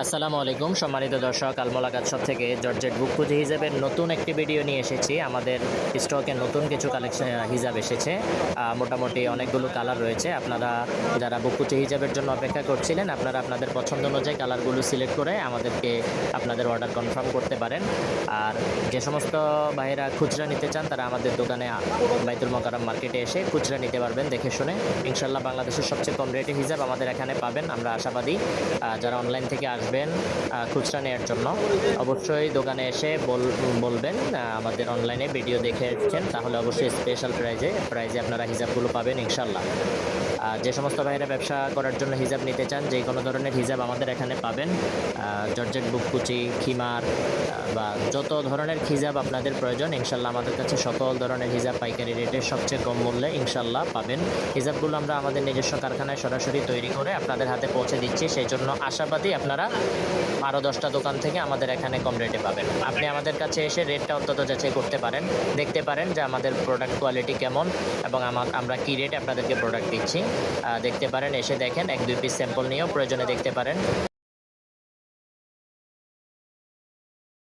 আসসালামু আলাইকুম, সম্মানিত দর্শক আলমোলাকাত সব থেকে জর্জেট বুক পুঁজি হিসাবের নতুন একটি ভিডিও নিয়ে এসেছি। আমাদের স্টকে নতুন কিছু কালেকশন হিসাব এসেছে। মোটামুটি অনেকগুলো কালার রয়েছে। আপনারা যারা বুক পুঁজি হিসাবের জন্য অপেক্ষা করছিলেন, আপনারা আপনাদের পছন্দ অনুযায়ী কালারগুলো সিলেক্ট করে আমাদেরকে আপনাদের অর্ডার কনফার্ম করতে পারেন। আর যে সমস্ত ভাইয়েরা খুচরা নিতে চান, তারা আমাদের দোকানে বাইতুল মকারম মার্কেটে এসে খুচরা নিতে পারবেন দেখে শুনে। ইনশাল্লাহ বাংলাদেশের সবচেয়ে কম রেটে হিসাব আমাদের এখানে পাবেন, আমরা আশাবাদী। যারা অনলাইন থেকে আসবেন খুচরা নেওয়ার জন্য। অবশ্যই দোকানে এসে বল, বলবেন আমাদের অনলাইনে ভিডিও দেখে এসেছেন তাহলে অবশ্যই স্পেশাল প্রাইজে প্রাইজে আপনারা হিসাবগুলো পাবেন ইনশাল্লাহ যে সমস্ত ভাইয়েরা ব্যবসা করার জন্য হিসাব নিতে চান, যে কোনো ধরনের হিজাব আমাদের এখানে পাবেন। জর্জেট বুককুচি খিমার বা যত ধরনের হিজাব আপনাদের প্রয়োজন ইনশাল্লাহ আমাদের কাছে সকল ধরনের হিসাব পাইকারি রেটে সবচেয়ে কম মূল্যে ইনশাল্লাহ পাবেন। হিসাবগুলো আমরা আমাদের নিজস্ব কারখানায় সরাসরি তৈরি করে আপনাদের হাতে পৌঁছে দিচ্ছি, সেই জন্য আশাবাদী আপনারা আরও দশটা দোকান থেকে আমাদের এখানে কম রেটে পাবেন। আপনি আমাদের কাছে এসে রেটটা অন্তত যাচাই করতে পারেন। দেখতে পারেন যে আমাদের প্রোডাক্ট কোয়ালিটি কেমন এবং আমার আমরা কী রেটে আপনাদেরকে প্রোডাক্ট দিচ্ছি। দেখতে পারেন, এসে দেখেন, এক দুই পিস স্যাম্পল নিয়েও প্রয়োজনে দেখতে পারেন।